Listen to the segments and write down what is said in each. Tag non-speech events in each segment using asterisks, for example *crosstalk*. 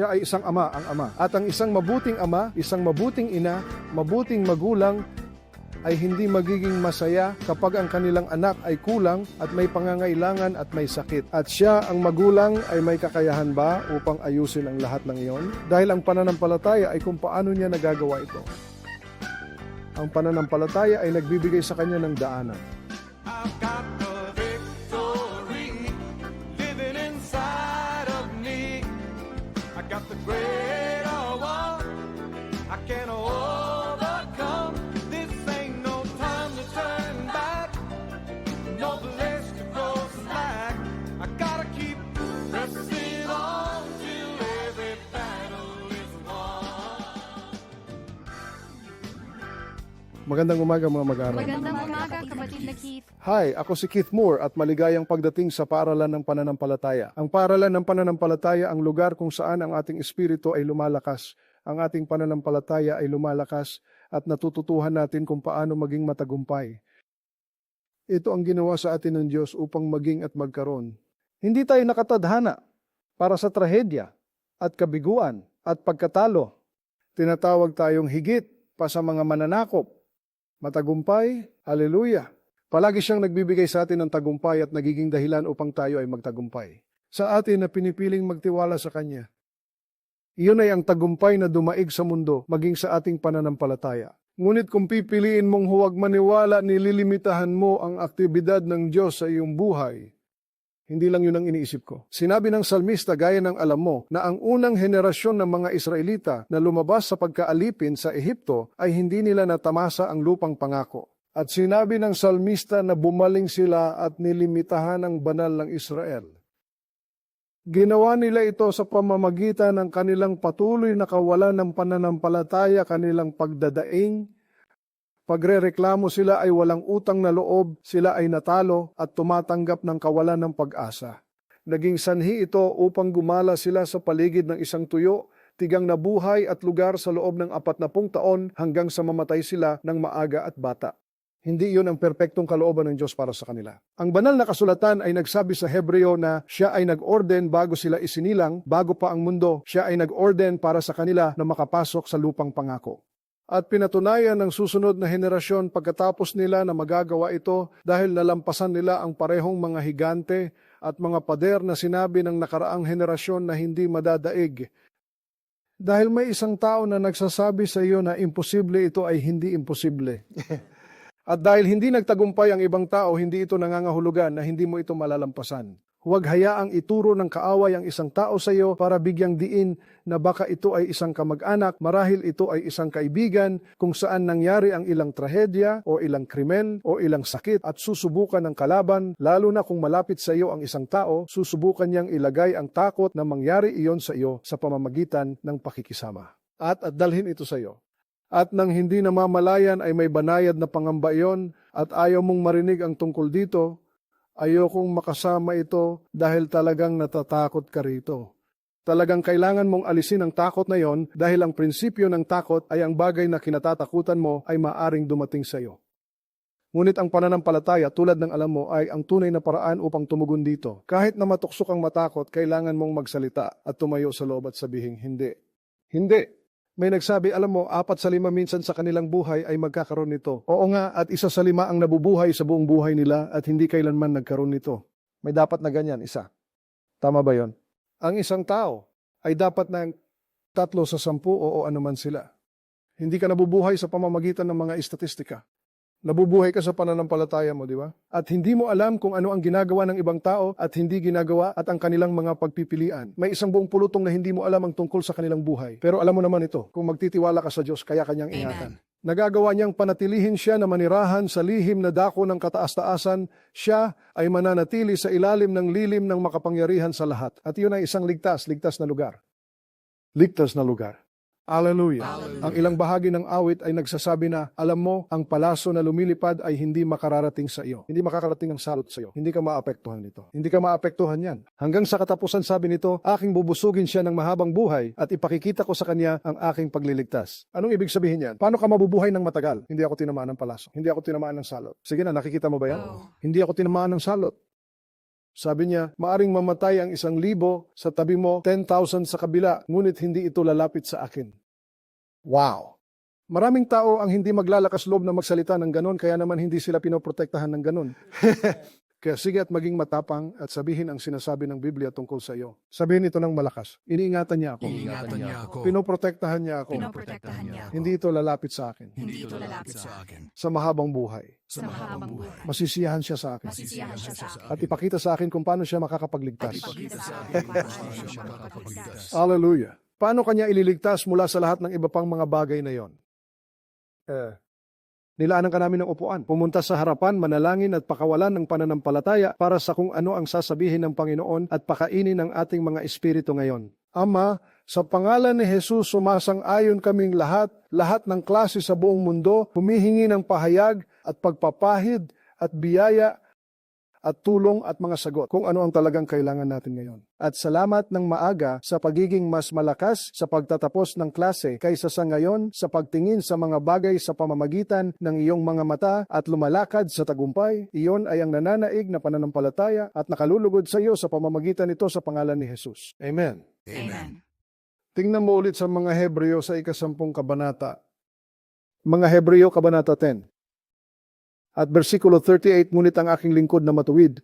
Siya ay isang ama, ang ama. At ang isang mabuting ama, isang mabuting ina, mabuting magulang, ay hindi magiging masaya kapag ang kanilang anak ay kulang at may pangangailangan at may sakit. At siya, ang magulang, ay may kakayahan ba upang ayusin ang lahat ng iyon? Dahil ang pananampalataya ay kung paano niya nagagawa ito. Ang pananampalataya ay nagbibigay sa kanya ng daanan. I've got Magandang umaga mga mag-aaral. Magandang umaga, kapatid na Keith. Hi, ako si Keith Moore at maligayang pagdating sa Paaralan ng Pananampalataya. Ang Paaralan ng Pananampalataya ang lugar kung saan ang ating espiritu ay lumalakas, ang ating pananampalataya ay lumalakas at natututuhan natin kung paano maging matagumpay. Ito ang ginawa sa atin ng Diyos upang maging at magkaroon. Hindi tayo nakatadhana para sa trahedya at kabiguan at pagkatalo. Tinatawag tayong higit pa sa mga mananakop, matagumpay, haleluya. Palagi siyang nagbibigay sa atin ng tagumpay at nagiging dahilan upang tayo ay magtagumpay. Sa atin na pinipiling magtiwala sa Kanya. Iyon ay ang tagumpay na dumaig sa mundo, maging sa ating pananampalataya. Ngunit kung pipiliin mong huwag maniwala, nililimitahan mo ang aktibidad ng Diyos sa iyong buhay. Hindi lang yun ang iniisip ko. Sinabi ng salmista gaya ng alam mo na ang unang henerasyon ng mga Israelita na lumabas sa pagkaalipin sa Ehipto ay hindi nila natamasa ang lupang pangako. At sinabi ng salmista na bumaling sila at nilimitahan ang banal ng Israel. Ginawa nila ito sa pamamagitan ng kanilang patuloy na kawalan ng pananampalataya, kanilang pagdadaing, Pagrereklamo sila ay walang utang na loob, sila ay natalo at tumatanggap ng kawalan ng pag-asa. Naging sanhi ito upang gumala sila sa paligid ng isang tuyo, tigang na buhay at lugar sa loob ng apat na pung taon hanggang sa mamatay sila ng maaga at bata. Hindi iyon ang perpektong kalooban ng Diyos para sa kanila. Ang banal na kasulatan ay nagsabi sa Hebreo na siya ay nag-orden bago sila isinilang, bago pa ang mundo, siya ay nag-orden para sa kanila na makapasok sa lupang pangako at pinatunayan ng susunod na henerasyon pagkatapos nila na magagawa ito dahil nalampasan nila ang parehong mga higante at mga pader na sinabi ng nakaraang henerasyon na hindi madadaig. Dahil may isang tao na nagsasabi sa iyo na imposible ito ay hindi imposible. *laughs* at dahil hindi nagtagumpay ang ibang tao, hindi ito nangangahulugan na hindi mo ito malalampasan. Huwag hayaang ituro ng kaaway ang isang tao sa iyo para bigyang diin na baka ito ay isang kamag-anak, marahil ito ay isang kaibigan kung saan nangyari ang ilang trahedya o ilang krimen o ilang sakit at susubukan ng kalaban, lalo na kung malapit sa iyo ang isang tao, susubukan niyang ilagay ang takot na mangyari iyon sa iyo sa pamamagitan ng pakikisama. At at dalhin ito sa iyo. At nang hindi namamalayan ay may banayad na pangamba iyon at ayaw mong marinig ang tungkol dito, ayokong makasama ito dahil talagang natatakot ka rito. Talagang kailangan mong alisin ang takot na yon dahil ang prinsipyo ng takot ay ang bagay na kinatatakutan mo ay maaring dumating sa iyo. Ngunit ang pananampalataya tulad ng alam mo ay ang tunay na paraan upang tumugon dito. Kahit na matuksok ang matakot, kailangan mong magsalita at tumayo sa loob at sabihing hindi. Hindi. May nagsabi, alam mo, apat sa lima minsan sa kanilang buhay ay magkakaroon nito. Oo nga, at isa sa lima ang nabubuhay sa buong buhay nila at hindi kailanman nagkaroon nito. May dapat na ganyan, isa. Tama ba yon? Ang isang tao ay dapat ng tatlo sa sampu o anuman sila. Hindi ka nabubuhay sa pamamagitan ng mga istatistika. Nabubuhay ka sa pananampalataya mo, di ba? At hindi mo alam kung ano ang ginagawa ng ibang tao at hindi ginagawa at ang kanilang mga pagpipilian. May isang buong pulutong na hindi mo alam ang tungkol sa kanilang buhay. Pero alam mo naman ito, kung magtitiwala ka sa Diyos, kaya kanyang ingatan. Nagagawa niyang panatilihin siya na manirahan sa lihim na dako ng kataas-taasan, siya ay mananatili sa ilalim ng lilim ng makapangyarihan sa lahat. At iyon ay isang ligtas, ligtas na lugar. Ligtas na lugar. Hallelujah. Ang ilang bahagi ng awit ay nagsasabi na, alam mo, ang palaso na lumilipad ay hindi makararating sa iyo. Hindi makakarating ang salot sa iyo. Hindi ka maapektuhan nito. Hindi ka maapektuhan yan. Hanggang sa katapusan sabi nito, aking bubusugin siya ng mahabang buhay at ipakikita ko sa kanya ang aking pagliligtas. Anong ibig sabihin yan? Paano ka mabubuhay ng matagal? Hindi ako tinamaan ng palaso. Hindi ako tinamaan ng salot. Sige na, nakikita mo ba yan? Oh. Hindi ako tinamaan ng salot. Sabi niya, maaring mamatay ang isang libo sa tabi mo, 10,000 sa kabila, ngunit hindi ito lalapit sa akin. Wow! Maraming tao ang hindi maglalakas loob na magsalita ng ganon, kaya naman hindi sila pinoprotektahan ng ganon. *laughs* kaya sige at maging matapang at sabihin ang sinasabi ng Biblia tungkol sa iyo. Sabihin ito ng malakas. Iniingatan niya ako. Ingatan niya ako. Pinoprotektahan niya ako. Pinoprotektahan niya ako. Hindi ito lalapit sa akin. Hindi ito lalapit sa akin. Sa mahabang buhay. Sa mahabang buhay. Masisiyahan siya sa akin. Masisiyahan siya sa akin. At ipakita sa akin kung paano siya makakapagligtas. Ipakita sa akin kung paano siya makakapagligtas. Hallelujah. Paano kanya ililigtas mula sa lahat ng iba pang mga bagay na yon? Eh, nilaanan ka namin ng upuan. Pumunta sa harapan, manalangin at pakawalan ng pananampalataya para sa kung ano ang sasabihin ng Panginoon at pakainin ng ating mga espiritu ngayon. Ama, sa pangalan ni Jesus, sumasang-ayon kaming lahat, lahat ng klase sa buong mundo, humihingi ng pahayag at pagpapahid at biyaya at tulong at mga sagot kung ano ang talagang kailangan natin ngayon. At salamat ng maaga sa pagiging mas malakas sa pagtatapos ng klase kaysa sa ngayon sa pagtingin sa mga bagay sa pamamagitan ng iyong mga mata at lumalakad sa tagumpay. Iyon ay ang nananaig na pananampalataya at nakalulugod sa iyo sa pamamagitan nito sa pangalan ni Jesus. Amen. Amen. Tingnan mo ulit sa mga Hebreo sa ikasampung kabanata. Mga Hebreo, kabanata 10. At versikulo 38, ngunit ang aking lingkod na matuwid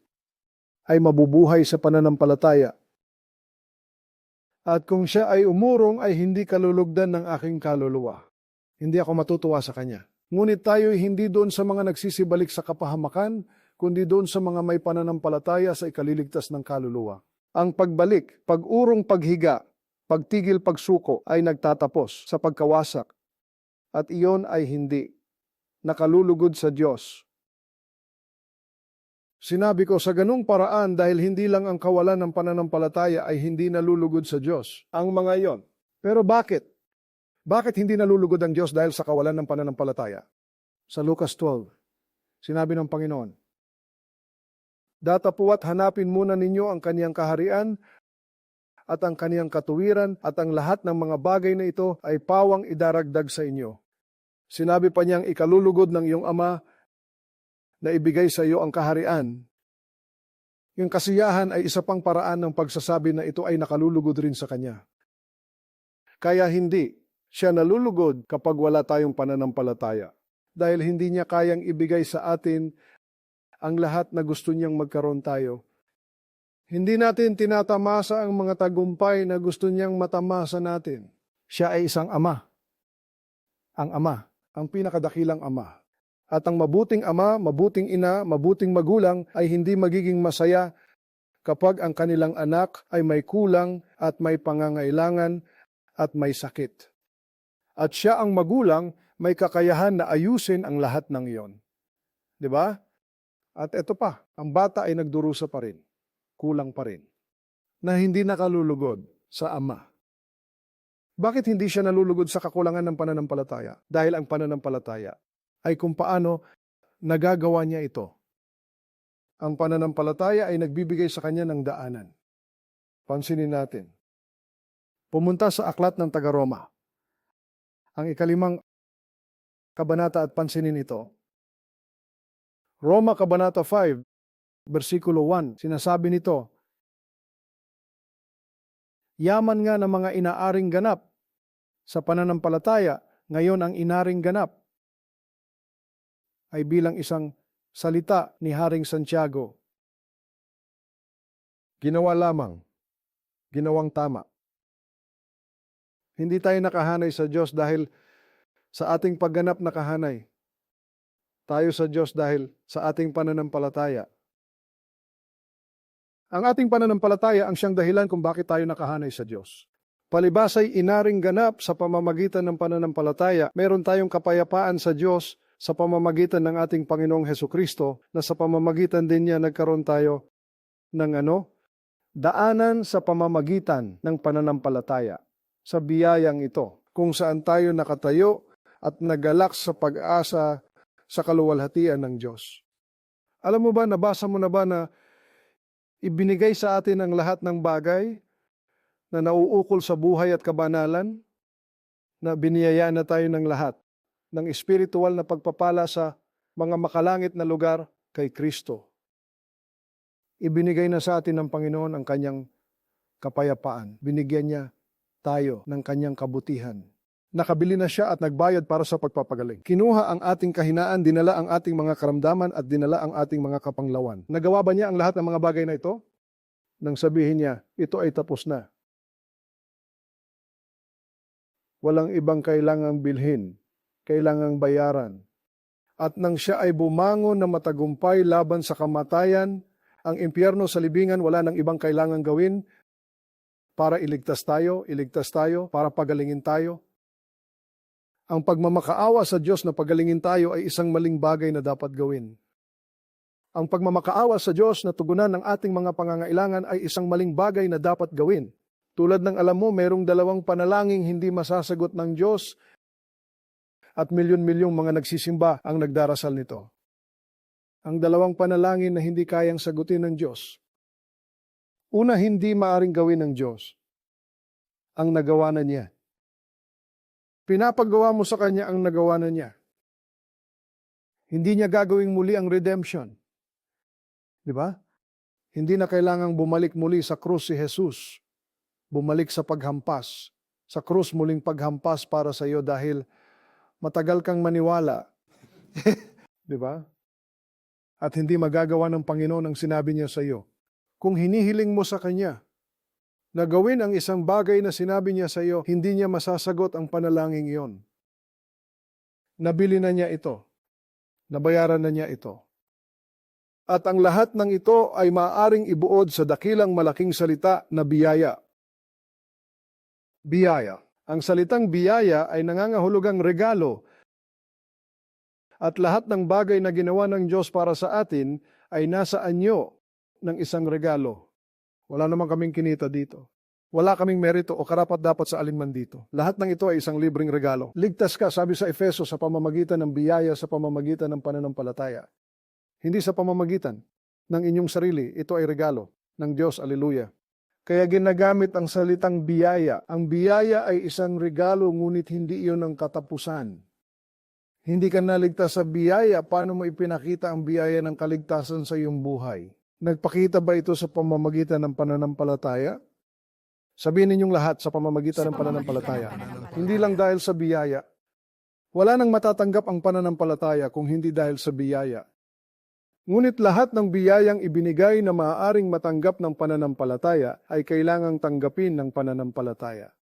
ay mabubuhay sa pananampalataya. At kung siya ay umurong ay hindi kalulugdan ng aking kaluluwa. Hindi ako matutuwa sa kanya. Ngunit tayo hindi doon sa mga nagsisibalik sa kapahamakan, kundi doon sa mga may pananampalataya sa ikaliligtas ng kaluluwa. Ang pagbalik, pag-urong paghiga, pagtigil pagsuko ay nagtatapos sa pagkawasak. At iyon ay hindi nakalulugod sa Diyos. Sinabi ko sa ganung paraan dahil hindi lang ang kawalan ng pananampalataya ay hindi nalulugod sa Diyos. Ang mga iyon. Pero bakit? Bakit hindi nalulugod ang Diyos dahil sa kawalan ng pananampalataya? Sa Lucas 12, sinabi ng Panginoon, Datapuat hanapin muna ninyo ang kaniyang kaharian at ang kaniyang katuwiran at ang lahat ng mga bagay na ito ay pawang idaragdag sa inyo. Sinabi pa niyang ikalulugod ng iyong ama na ibigay sa iyo ang kaharian. Yung kasiyahan ay isa pang paraan ng pagsasabi na ito ay nakalulugod rin sa kanya. Kaya hindi siya nalulugod kapag wala tayong pananampalataya. Dahil hindi niya kayang ibigay sa atin ang lahat na gusto niyang magkaroon tayo. Hindi natin tinatamasa ang mga tagumpay na gusto niyang matamasa natin. Siya ay isang ama. Ang ama, ang pinakadakilang ama. At ang mabuting ama, mabuting ina, mabuting magulang ay hindi magiging masaya kapag ang kanilang anak ay may kulang at may pangangailangan at may sakit. At siya ang magulang, may kakayahan na ayusin ang lahat ng iyon. Di ba? At ito pa, ang bata ay nagdurusa pa rin, kulang pa rin, na hindi nakalulugod sa ama. Bakit hindi siya nalulugod sa kakulangan ng pananampalataya? Dahil ang pananampalataya ay kung paano nagagawa niya ito. Ang pananampalataya ay nagbibigay sa kanya ng daanan. Pansinin natin. Pumunta sa aklat ng taga-Roma. Ang ikalimang kabanata at pansinin ito. Roma Kabanata 5, versikulo 1, sinasabi nito, Yaman nga ng mga inaaring ganap sa pananampalataya, ngayon ang inaring ganap ay bilang isang salita ni Haring Santiago. Ginawa lamang, ginawang tama. Hindi tayo nakahanay sa Diyos dahil sa ating pagganap nakahanay. Tayo sa Diyos dahil sa ating pananampalataya. Ang ating pananampalataya ang siyang dahilan kung bakit tayo nakahanay sa Diyos. Palibas ay inaring ganap sa pamamagitan ng pananampalataya, meron tayong kapayapaan sa Diyos sa pamamagitan ng ating Panginoong Heso Kristo na sa pamamagitan din niya nagkaroon tayo ng ano? Daanan sa pamamagitan ng pananampalataya sa biyayang ito kung saan tayo nakatayo at nagalak sa pag-asa sa kaluwalhatian ng Diyos. Alam mo ba, nabasa mo na ba na ibinigay sa atin ang lahat ng bagay na nauukol sa buhay at kabanalan, na biniyayaan na tayo ng lahat ng espiritual na pagpapala sa mga makalangit na lugar kay Kristo. Ibinigay na sa atin ng Panginoon ang kanyang kapayapaan. Binigyan niya tayo ng kanyang kabutihan. Nakabili na siya at nagbayad para sa pagpapagaling. Kinuha ang ating kahinaan, dinala ang ating mga karamdaman at dinala ang ating mga kapanglawan. Nagawa ba niya ang lahat ng mga bagay na ito? Nang sabihin niya, ito ay tapos na. Walang ibang kailangang bilhin, kailangang bayaran. At nang siya ay bumangon na matagumpay laban sa kamatayan, ang impyerno sa libingan wala nang ibang kailangang gawin para iligtas tayo, iligtas tayo, para pagalingin tayo. Ang pagmamakaawa sa Diyos na pagalingin tayo ay isang maling bagay na dapat gawin. Ang pagmamakaawa sa Diyos na tugunan ng ating mga pangangailangan ay isang maling bagay na dapat gawin. Tulad ng alam mo, merong dalawang panalangin hindi masasagot ng Diyos at milyon-milyong mga nagsisimba ang nagdarasal nito. Ang dalawang panalangin na hindi kayang sagutin ng Diyos. Una, hindi maaring gawin ng Diyos ang nagawa na niya. Pinapagawa mo sa Kanya ang nagawa na niya. Hindi niya gagawing muli ang redemption. Di ba? Hindi na kailangang bumalik muli sa krus si Jesus. Bumalik sa paghampas. Sa krus muling paghampas para sa iyo dahil matagal kang maniwala. *laughs* Di ba? At hindi magagawa ng Panginoon ang sinabi niya sa iyo. Kung hinihiling mo sa Kanya, na gawin ang isang bagay na sinabi niya sa iyo, hindi niya masasagot ang panalangin iyon. Nabili na niya ito. Nabayaran na niya ito. At ang lahat ng ito ay maaring ibuod sa dakilang malaking salita na biyaya. Biyaya. Ang salitang biyaya ay nangangahulugang regalo. At lahat ng bagay na ginawa ng Diyos para sa atin ay nasa anyo ng isang regalo. Wala naman kaming kinita dito. Wala kaming merito o karapat dapat sa alinman dito. Lahat ng ito ay isang libreng regalo. Ligtas ka, sabi sa Efeso, sa pamamagitan ng biyaya, sa pamamagitan ng pananampalataya. Hindi sa pamamagitan ng inyong sarili. Ito ay regalo ng Diyos. Aleluya. Kaya ginagamit ang salitang biyaya. Ang biyaya ay isang regalo, ngunit hindi iyon ang katapusan. Hindi ka naligtas sa biyaya, paano mo ipinakita ang biyaya ng kaligtasan sa iyong buhay? Nagpakita ba ito sa pamamagitan ng pananampalataya? Sabihin ninyong lahat sa pamamagitan ng pananampalataya. Hindi lang dahil sa biyaya. Wala nang matatanggap ang pananampalataya kung hindi dahil sa biyaya. Ngunit lahat ng biyayang ibinigay na maaaring matanggap ng pananampalataya ay kailangang tanggapin ng pananampalataya.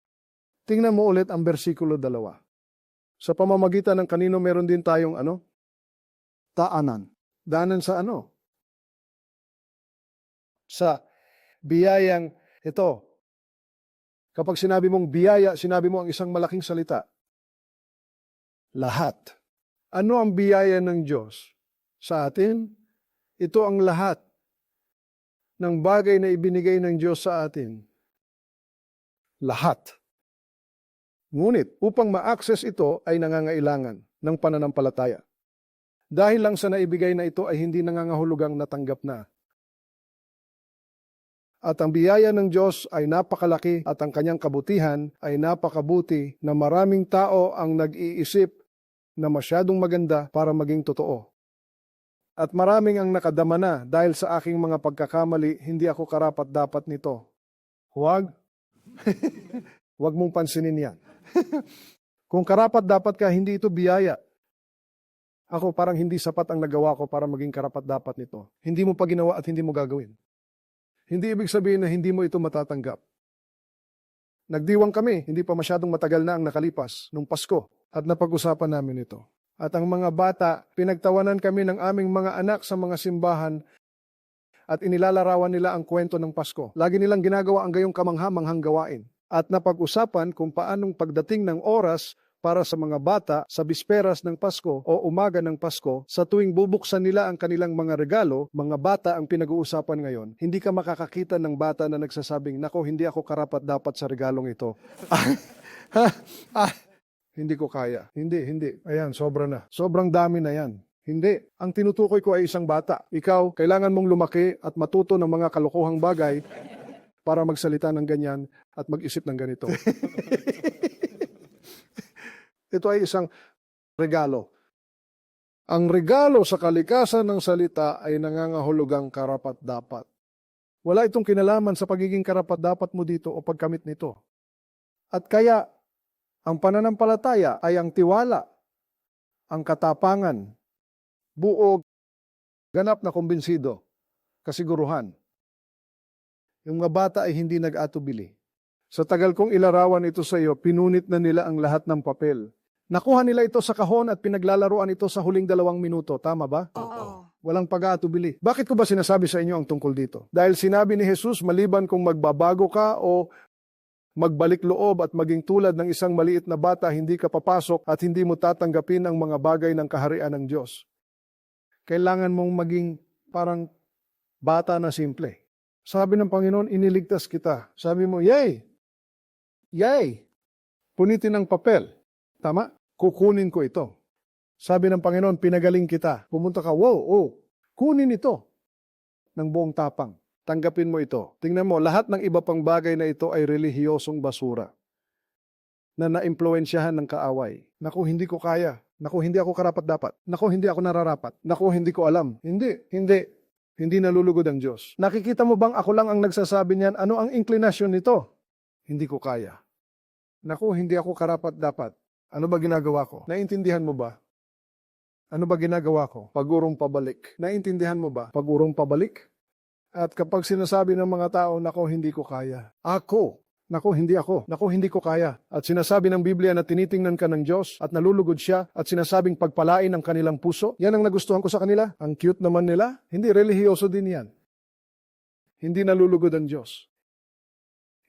Tingnan mo ulit ang versikulo 2. Sa pamamagitan ng kanino meron din tayong ano? Taanan. Daanan sa ano? Sa biyayang ito. Kapag sinabi mong biyaya, sinabi mo ang isang malaking salita. Lahat. Ano ang biyaya ng Diyos sa atin? Ito ang lahat ng bagay na ibinigay ng Diyos sa atin. Lahat. Ngunit upang ma-access ito ay nangangailangan ng pananampalataya. Dahil lang sa naibigay na ito ay hindi nangangahulugang natanggap na. At ang biyaya ng Diyos ay napakalaki at ang kanyang kabutihan ay napakabuti na maraming tao ang nag-iisip na masyadong maganda para maging totoo. At maraming ang nakadama na dahil sa aking mga pagkakamali, hindi ako karapat dapat nito. Huwag. *laughs* Huwag mong pansinin yan. *laughs* Kung karapat dapat ka, hindi ito biyaya. Ako parang hindi sapat ang nagawa ko para maging karapat dapat nito. Hindi mo pa ginawa at hindi mo gagawin. Hindi ibig sabihin na hindi mo ito matatanggap. Nagdiwang kami, hindi pa masyadong matagal na ang nakalipas, nung Pasko, at napag-usapan namin ito. At ang mga bata, pinagtawanan kami ng aming mga anak sa mga simbahan at inilalarawan nila ang kwento ng Pasko. Lagi nilang ginagawa ang gayong kamangha-manghang gawain. At napag-usapan kung paanong pagdating ng oras para sa mga bata sa bisperas ng Pasko o umaga ng Pasko, sa tuwing bubuksan nila ang kanilang mga regalo, mga bata ang pinag-uusapan ngayon, hindi ka makakakita ng bata na nagsasabing, Nako, hindi ako karapat dapat sa regalong ito. *laughs* hindi ko kaya. Hindi, hindi. Ayan, sobra na. Sobrang dami na yan. Hindi. Ang tinutukoy ko ay isang bata. Ikaw, kailangan mong lumaki at matuto ng mga kalokohang bagay para magsalita ng ganyan at mag-isip ng ganito. *laughs* Ito ay isang regalo. Ang regalo sa kalikasan ng salita ay nangangahulugang karapat dapat. Wala itong kinalaman sa pagiging karapat-dapat mo dito o pagkamit nito. At kaya, ang pananampalataya ay ang tiwala, ang katapangan, buog, ganap na kumbinsido, kasiguruhan. Yung mga bata ay hindi nag-atubili. Sa tagal kong ilarawan ito sa iyo, pinunit na nila ang lahat ng papel. Nakuha nila ito sa kahon at pinaglalaroan ito sa huling dalawang minuto. Tama ba? Oo. Walang pag-aatubili. Bakit ko ba sinasabi sa inyo ang tungkol dito? Dahil sinabi ni Jesus, maliban kung magbabago ka o magbalik loob at maging tulad ng isang maliit na bata, hindi ka papasok at hindi mo tatanggapin ang mga bagay ng kaharian ng Diyos. Kailangan mong maging parang bata na simple. Sabi ng Panginoon, iniligtas kita. Sabi mo, yay! Yay! Punitin ng papel. Tama? Kukunin ko ito. Sabi ng Panginoon, pinagaling kita. Pumunta ka, wow, oh, kunin ito ng buong tapang. Tanggapin mo ito. Tingnan mo, lahat ng iba pang bagay na ito ay relihiyosong basura na naimpluensyahan ng kaaway. Naku, hindi ko kaya. Naku, hindi ako karapat-dapat. Naku, hindi ako nararapat. Naku, hindi ko alam. Hindi, hindi. Hindi nalulugod ang Diyos. Nakikita mo bang ako lang ang nagsasabi niyan? Ano ang inclination nito? Hindi ko kaya. Naku, hindi ako karapat-dapat. Ano ba ginagawa ko? Naintindihan mo ba? Ano ba ginagawa ko? Pagurong pabalik. Naintindihan mo ba? Pagurong pabalik? At kapag sinasabi ng mga tao, nako, hindi ko kaya. Ako, nako, hindi ako. Nako, hindi ko kaya. At sinasabi ng Biblia na tinitingnan ka ng Diyos at nalulugod siya at sinasabing pagpalain ang kanilang puso. Yan ang nagustuhan ko sa kanila. Ang cute naman nila. Hindi, relihiyoso din yan. Hindi nalulugod ang Diyos.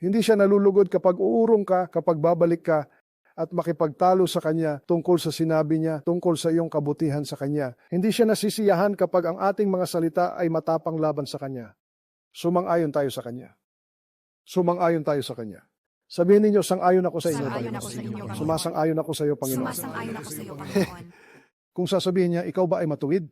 Hindi siya nalulugod kapag uurong ka, kapag babalik ka, at makipagtalo sa Kanya tungkol sa sinabi niya, tungkol sa iyong kabutihan sa Kanya. Hindi siya nasisiyahan kapag ang ating mga salita ay matapang laban sa Kanya. Sumang-ayon tayo sa Kanya. Sumang-ayon tayo sa Kanya. Sabihin ninyo, sang-ayon ako sa inyo, Panginoon. Sumasang-ayon ako sa iyo, Panginoon. Sumasang-ayon ako sa iyo, Panginoon. *laughs* Kung sasabihin niya, ikaw ba ay matuwid?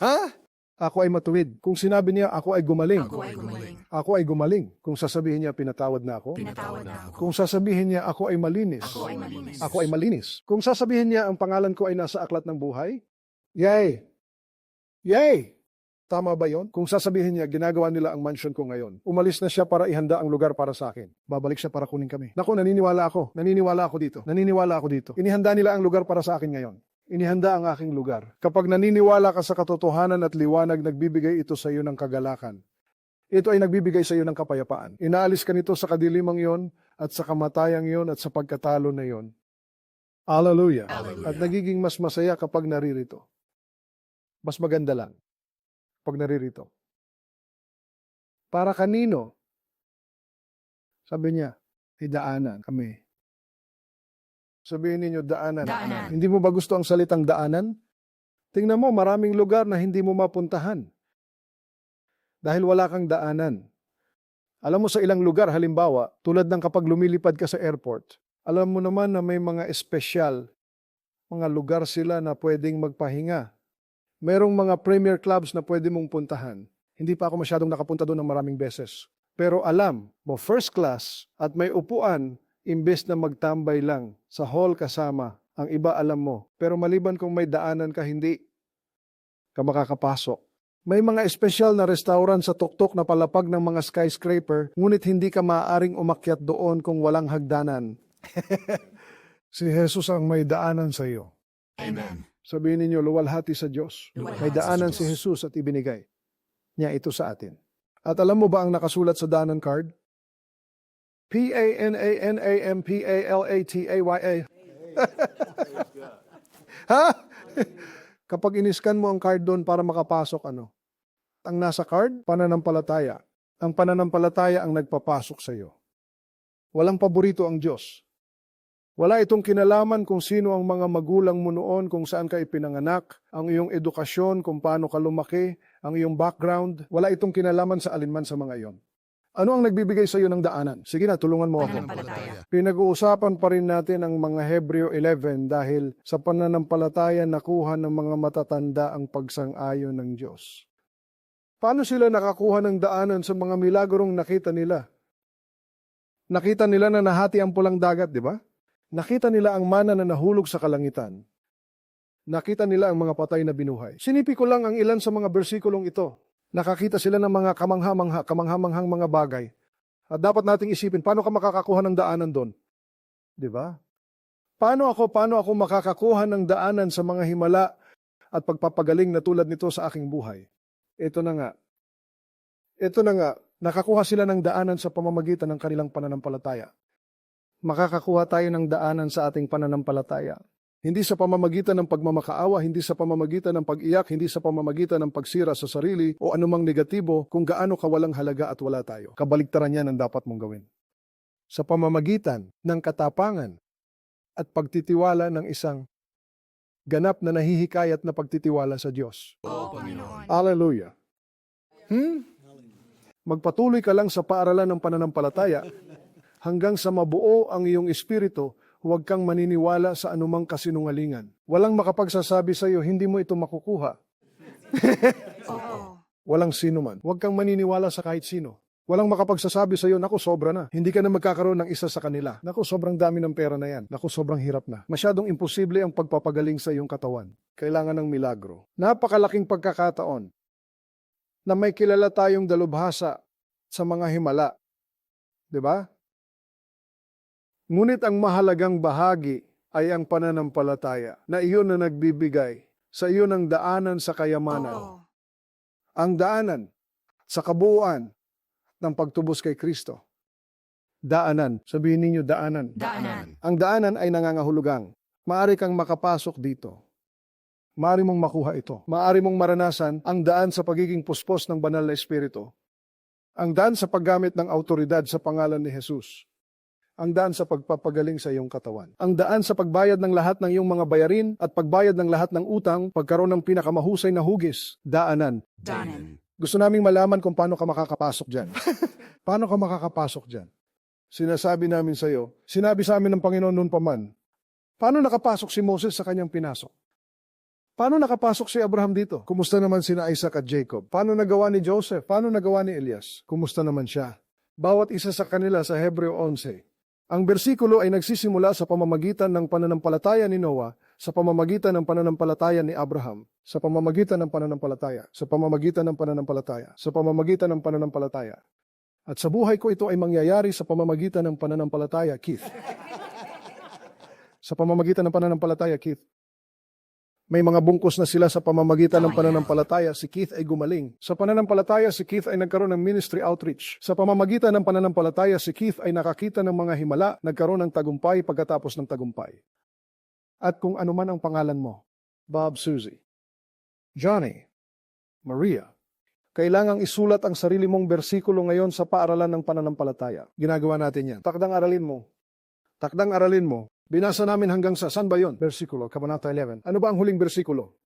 Ha? Ako ay matuwid. Kung sinabi niya, ako ay gumaling. Ako ay gumaling. Ako ay gumaling. Kung sasabihin niya, pinatawad na ako. Pinatawad na ako. Kung sasabihin niya, ako ay malinis. Ako ay malinis. Ako ay malinis. Kung sasabihin niya, ang pangalan ko ay nasa aklat ng buhay, yay! Yay! Tama ba yon? Kung sasabihin niya, ginagawa nila ang mansion ko ngayon. Umalis na siya para ihanda ang lugar para sa akin. Babalik siya para kunin kami. Naku, naniniwala ako. Naniniwala ako dito. Naniniwala ako dito. Inihanda nila ang lugar para sa akin ngayon. Inihanda ang aking lugar. Kapag naniniwala ka sa katotohanan at liwanag, nagbibigay ito sa iyo ng kagalakan. Ito ay nagbibigay sa iyo ng kapayapaan. Inaalis ka nito sa kadilimang yon at sa kamatayang yon at sa pagkatalo na yon. Hallelujah. Hallelujah. At nagiging mas masaya kapag naririto. Mas maganda lang pag naririto. Para kanino? Sabi niya, idaanan kami. Sabihin ninyo, daanan. Daanan. Hindi mo ba gusto ang salitang daanan? Tingnan mo, maraming lugar na hindi mo mapuntahan. Dahil wala kang daanan. Alam mo sa ilang lugar, halimbawa, tulad ng kapag lumilipad ka sa airport, alam mo naman na may mga espesyal, mga lugar sila na pwedeng magpahinga. Merong mga premier clubs na pwede mong puntahan. Hindi pa ako masyadong nakapunta doon ng maraming beses. Pero alam mo, first class at may upuan, imbes na magtambay lang sa hall kasama, ang iba alam mo. Pero maliban kung may daanan ka, hindi ka makakapasok. May mga espesyal na restaurant sa tuktok na palapag ng mga skyscraper, ngunit hindi ka maaaring umakyat doon kung walang hagdanan. *laughs* si Jesus ang may daanan sa iyo. Amen. Sabihin ninyo, luwalhati sa Diyos. Luwalhati May daanan Diyos. si Jesus at ibinigay niya ito sa atin. At alam mo ba ang nakasulat sa daanan card? P-A-N-A-N-A-M-P-A-L-A-T-A-Y-A. *laughs* ha? Kapag iniskan mo ang card doon para makapasok, ano? Ang nasa card, pananampalataya. Ang pananampalataya ang nagpapasok sa iyo. Walang paborito ang Diyos. Wala itong kinalaman kung sino ang mga magulang mo noon, kung saan ka ipinanganak, ang iyong edukasyon, kung paano ka lumaki, ang iyong background. Wala itong kinalaman sa alinman sa mga iyon. Ano ang nagbibigay sa iyo ng daanan? Sige na, tulungan mo ako. Pinag-uusapan pa rin natin ang mga Hebreo 11 dahil sa pananampalataya nakuha ng mga matatanda ang pagsang-ayon ng Diyos. Paano sila nakakuha ng daanan sa mga milagrong nakita nila? Nakita nila na nahati ang pulang dagat, di ba? Nakita nila ang mana na nahulog sa kalangitan. Nakita nila ang mga patay na binuhay. Sinipi ko lang ang ilan sa mga bersikulong ito. Nakakita sila ng mga kamangha-mangha, kamangha-manghang mga bagay. At dapat nating isipin, paano ka makakakuha ng daanan doon? Di ba? Paano ako, paano ako makakakuha ng daanan sa mga himala at pagpapagaling na tulad nito sa aking buhay? Ito na nga. Ito na nga, nakakuha sila ng daanan sa pamamagitan ng kanilang pananampalataya. Makakakuha tayo ng daanan sa ating pananampalataya. Hindi sa pamamagitan ng pagmamakaawa, hindi sa pamamagitan ng pag-iyak, hindi sa pamamagitan ng pagsira sa sarili o anumang negatibo kung gaano kawalang halaga at wala tayo. Kabaliktaran yan ang dapat mong gawin. Sa pamamagitan ng katapangan at pagtitiwala ng isang ganap na nahihikayat na pagtitiwala sa Diyos. Oo, Panginoon. Hallelujah. Hmm? Magpatuloy ka lang sa paaralan ng pananampalataya hanggang sa mabuo ang iyong espiritu, huwag kang maniniwala sa anumang kasinungalingan. Walang makapagsasabi sa iyo, hindi mo ito makukuha. Oo. Walang sino man. Huwag kang maniniwala sa kahit sino. Walang makapagsasabi sa iyo, naku, sobra na. Hindi ka na magkakaroon ng isa sa kanila. Naku, sobrang dami ng pera na yan. Naku, sobrang hirap na. Masyadong imposible ang pagpapagaling sa iyong katawan. Kailangan ng milagro. Napakalaking pagkakataon na may kilala tayong dalubhasa sa mga himala. 'Di ba? Ngunit ang mahalagang bahagi ay ang pananampalataya na iyon na nagbibigay sa iyo ng daanan sa kayamanan Oo. ang daanan sa kabuuan ng pagtubos kay Kristo. Daanan. Sabihin ninyo daanan. Daanan. Ang daanan ay nangangahulugang. Maari kang makapasok dito. Maari mong makuha ito. Maari mong maranasan ang daan sa pagiging puspos ng banal na espiritu. Ang daan sa paggamit ng autoridad sa pangalan ni Jesus. Ang daan sa pagpapagaling sa iyong katawan. Ang daan sa pagbayad ng lahat ng iyong mga bayarin at pagbayad ng lahat ng utang, pagkaroon ng pinakamahusay na hugis. Daanan. Daanan. Gusto naming malaman kung paano ka makakapasok dyan. *laughs* paano ka makakapasok dyan? Sinasabi namin sa iyo, sinabi sa amin ng Panginoon noon pa man, paano nakapasok si Moses sa kanyang pinasok? Paano nakapasok si Abraham dito? Kumusta naman sina Isaac at Jacob? Paano nagawa ni Joseph? Paano nagawa ni Elias? Kumusta naman siya? Bawat isa sa kanila sa Hebreo 11. Ang bersikulo ay nagsisimula sa pamamagitan ng pananampalataya ni Noah, sa pamamagitan ng pananampalataya ni Abraham, sa pamamagitan ng pananampalataya, sa pamamagitan ng pananampalataya, sa pamamagitan ng pananampalataya. At sa buhay ko ito ay mangyayari sa pamamagitan ng pananampalataya, Keith. *laughs* Sa pamamagitan ng pananampalataya, Keith. May mga bungkus na sila sa pamamagitan ng pananampalataya, si Keith ay gumaling. Sa pananampalataya, si Keith ay nagkaroon ng ministry outreach. Sa pamamagitan ng pananampalataya, si Keith ay nakakita ng mga himala, nagkaroon ng tagumpay pagkatapos ng tagumpay. At kung ano man ang pangalan mo, Bob Susie, Johnny, Maria, kailangang isulat ang sarili mong bersikulo ngayon sa paaralan ng pananampalataya. Ginagawa natin yan. Takdang aralin mo. Takdang aralin mo. Binasa namin hanggang sa, saan ba yon? Versikulo, Kabanata 11. Ano ba ang huling bersikulo?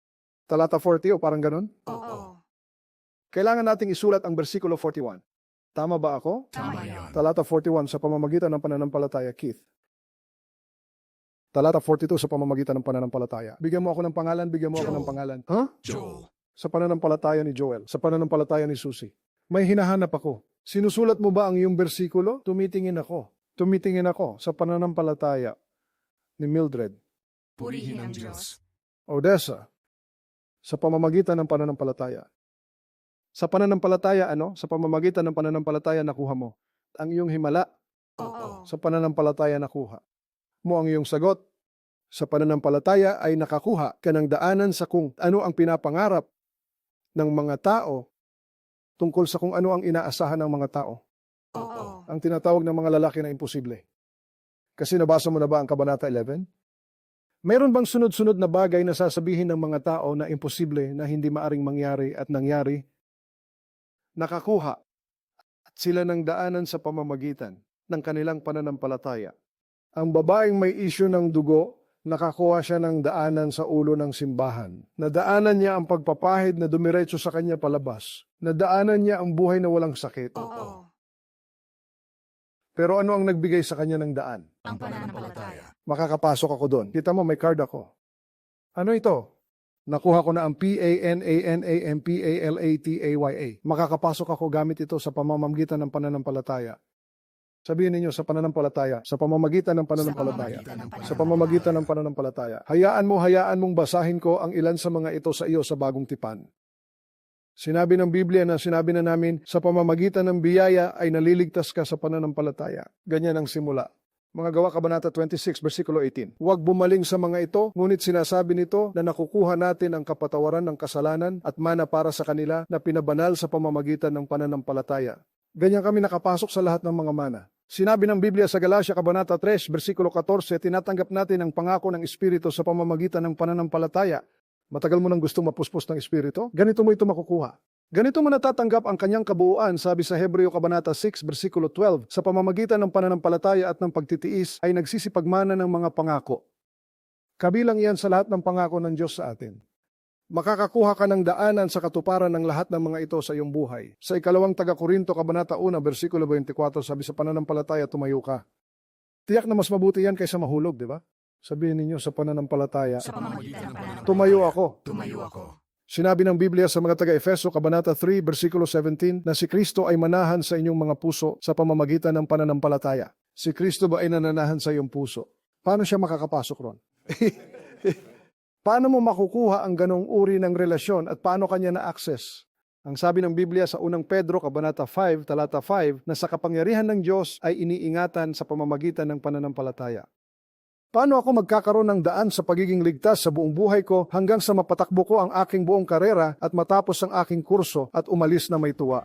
Talata 40 o parang ganun? Oo. Kailangan nating isulat ang bersikulo 41. Tama ba ako? Tama yun. Talata 41 sa pamamagitan ng pananampalataya, Keith. Talata 42 sa pamamagitan ng pananampalataya. Bigyan mo ako ng pangalan, bigyan mo ako Joel. ng pangalan. Huh? Joel. Sa pananampalataya ni Joel, sa pananampalataya ni Susie. May hinahanap ako. Sinusulat mo ba ang iyong bersikulo? Tumitingin ako. Tumitingin ako sa pananampalataya ni Mildred, Purihin ang Diyos. Odessa, sa pamamagitan ng pananampalataya. Sa pananampalataya, ano? Sa pamamagitan ng pananampalataya nakuha mo. Ang iyong himala, Oo. sa pananampalataya nakuha. Mo ang iyong sagot. Sa pananampalataya ay nakakuha ka ng daanan sa kung ano ang pinapangarap ng mga tao tungkol sa kung ano ang inaasahan ng mga tao. Oo. Ang tinatawag ng mga lalaki na imposible. Kasi nabasa mo na ba ang Kabanata 11? Mayroon bang sunod-sunod na bagay na sasabihin ng mga tao na imposible na hindi maaring mangyari at nangyari? Nakakuha at sila ng daanan sa pamamagitan ng kanilang pananampalataya. Ang babaeng may isyu ng dugo, nakakuha siya ng daanan sa ulo ng simbahan. Nadaanan niya ang pagpapahid na dumiretso sa kanya palabas. Nadaanan niya ang buhay na walang sakit. Oo. Pero ano ang nagbigay sa kanya ng daan? Ang pananampalataya. Makakapasok ako doon. Kita mo, may card ako. Ano ito? Nakuha ko na ang P-A-N-A-N-A-M-P-A-L-A-T-A-Y-A. Makakapasok ako gamit ito sa pamamagitan ng pananampalataya. Sabihin ninyo sa pananampalataya, sa pamamagitan ng pananampalataya, sa pamamagitan ng pananampalataya. Hayaan mo, hayaan mong basahin ko ang ilan sa mga ito sa iyo sa bagong tipan. Sinabi ng Biblia na sinabi na namin, sa pamamagitan ng biyaya ay naliligtas ka sa pananampalataya. Ganyan ang simula. Mga gawa Kabanata 26, versikulo 18. Huwag bumaling sa mga ito, ngunit sinasabi nito na nakukuha natin ang kapatawaran ng kasalanan at mana para sa kanila na pinabanal sa pamamagitan ng pananampalataya. Ganyan kami nakapasok sa lahat ng mga mana. Sinabi ng Biblia sa Galatia Kabanata 3, versikulo 14, tinatanggap natin ang pangako ng Espiritu sa pamamagitan ng pananampalataya. Matagal mo nang gustong mapuspos ng Espiritu? Ganito mo ito makukuha. Ganito mo natatanggap ang kanyang kabuuan, sabi sa Hebreo Kabanata 6, versikulo 12, sa pamamagitan ng pananampalataya at ng pagtitiis ay nagsisipagmana ng mga pangako. Kabilang iyan sa lahat ng pangako ng Diyos sa atin. Makakakuha ka ng daanan sa katuparan ng lahat ng mga ito sa iyong buhay. Sa ikalawang taga-Korinto, Kabanata 1, versikulo 24, sabi sa pananampalataya, tumayo ka. Tiyak na mas mabuti yan kaysa mahulog, di ba? Sabihin ninyo sa pananampalataya, Sa pamamagitan ng pananampalataya. tumayo ako. Tumayo ako. Sinabi ng Biblia sa mga taga-Efeso, Kabanata 3, versikulo 17, na si Kristo ay manahan sa inyong mga puso sa pamamagitan ng pananampalataya. Si Kristo ba ay nananahan sa iyong puso? Paano siya makakapasok ron? *laughs* paano mo makukuha ang ganong uri ng relasyon at paano kanya na-access? Ang sabi ng Biblia sa unang Pedro, Kabanata 5, talata 5, na sa kapangyarihan ng Diyos ay iniingatan sa pamamagitan ng pananampalataya. Paano ako magkakaroon ng daan sa pagiging ligtas sa buong buhay ko hanggang sa mapatakbo ko ang aking buong karera at matapos ang aking kurso at umalis na may tuwa?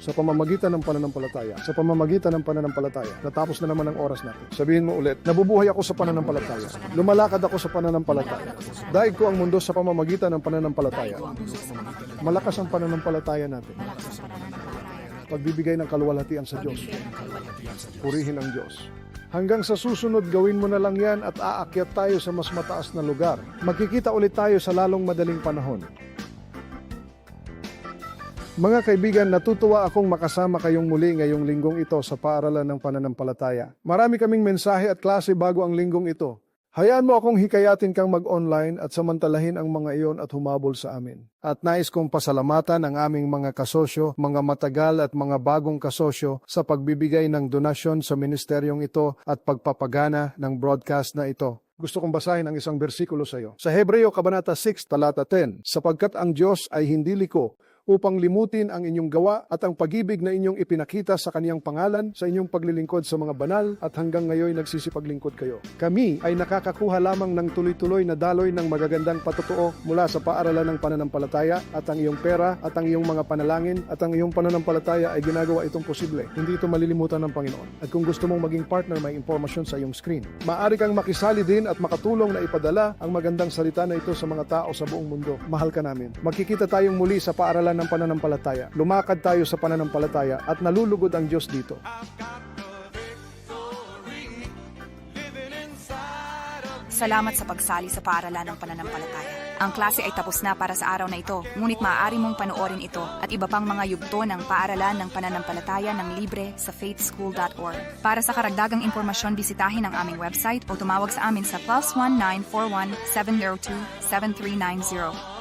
Sa pamamagitan ng pananampalataya. Sa pamamagitan ng pananampalataya. Natapos na naman ang oras natin. Sabihin mo ulit, nabubuhay ako sa pananampalataya. Lumalakad ako sa pananampalataya. Daig ko ang mundo sa pamamagitan ng pananampalataya. Malakas ang pananampalataya natin. Pagbibigay ng kaluwalhatian sa Diyos. Purihin ang Diyos. Hanggang sa susunod, gawin mo na lang yan at aakyat tayo sa mas mataas na lugar. Magkikita ulit tayo sa lalong madaling panahon. Mga kaibigan, natutuwa akong makasama kayong muli ngayong linggong ito sa paaralan ng pananampalataya. Marami kaming mensahe at klase bago ang linggong ito. Hayaan mo akong hikayatin kang mag-online at samantalahin ang mga iyon at humabol sa amin. At nais kong pasalamatan ang aming mga kasosyo, mga matagal at mga bagong kasosyo sa pagbibigay ng donasyon sa ministeryong ito at pagpapagana ng broadcast na ito. Gusto kong basahin ang isang bersikulo sa iyo. Sa Hebreo Kabanata 6, talata 10, sapagkat ang Diyos ay hindi liko upang limutin ang inyong gawa at ang pagibig na inyong ipinakita sa kaniyang pangalan sa inyong paglilingkod sa mga banal at hanggang ngayon nagsisipaglingkod kayo. Kami ay nakakakuha lamang ng tuloy-tuloy na daloy ng magagandang patotoo mula sa paaralan ng pananampalataya at ang iyong pera at ang iyong mga panalangin at ang iyong pananampalataya ay ginagawa itong posible. Hindi ito malilimutan ng Panginoon. At kung gusto mong maging partner, may impormasyon sa iyong screen. Maaari kang makisali din at makatulong na ipadala ang magandang salita na ito sa mga tao sa buong mundo. Mahal ka namin. Magkikita tayong muli sa paaralan ng pananampalataya. Lumakad tayo sa pananampalataya at nalulugod ang Diyos dito. Salamat sa pagsali sa paaralan ng pananampalataya. Ang klase ay tapos na para sa araw na ito, ngunit maaari mong panoorin ito at iba pang mga yugto ng paaralan ng pananampalataya ng libre sa faithschool.org. Para sa karagdagang impormasyon, bisitahin ang aming website o tumawag sa amin sa plus 1 941 702 7390.